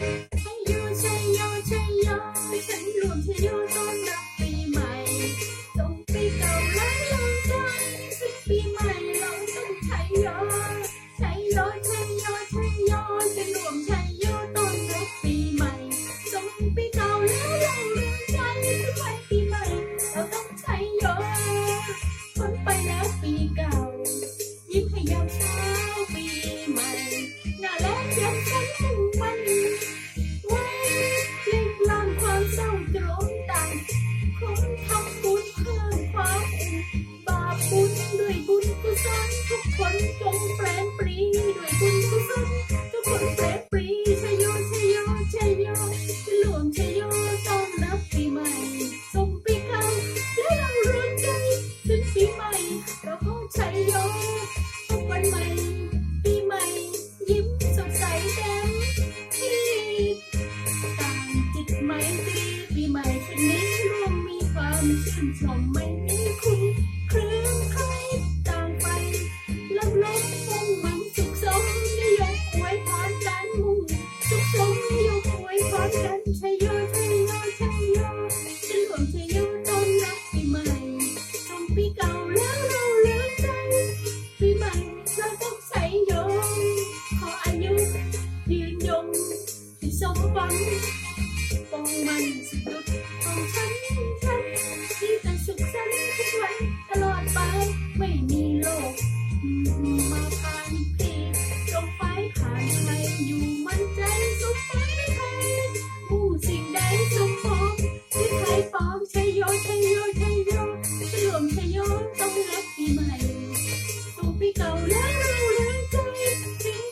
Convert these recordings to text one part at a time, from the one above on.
ชัยโยชัยโยชัย ด้วยบุญกุศลทุกคนจงแปรนปรีด้วยบุญกุศลทุกคนแปรนปรีชยโยชยโยชยโยหลวงชยโยต้อนรับปีใหม่ส่งปีเก่าและเรารือนใจถึงปีใหม่เราก็ชัยโยทุกวันใหม่ปีใหม่ยิ้มสดใสแจ่มที่ต่างจิตไมตรีปีใหม่ชนี้รวมมีความชื่นชมไม่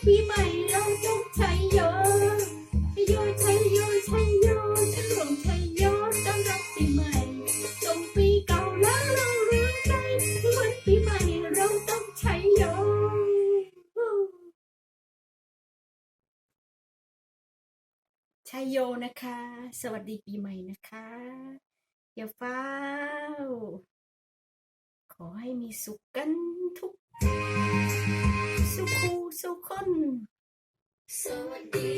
ปีใหม่เราต้องใช้โยใช้โยใช้โยใช้โยฉลองใช้โยต้อนรับปีใหม่ส่งปีเก่าแล้วเราเลิกใจถึงวันปีใหม่เราต้องใช้โยใช้โยนะคะ สวัสดีปีใหม่นะคะอย่าเฝ้า ขอให้มีสุขกันทุก So addicted.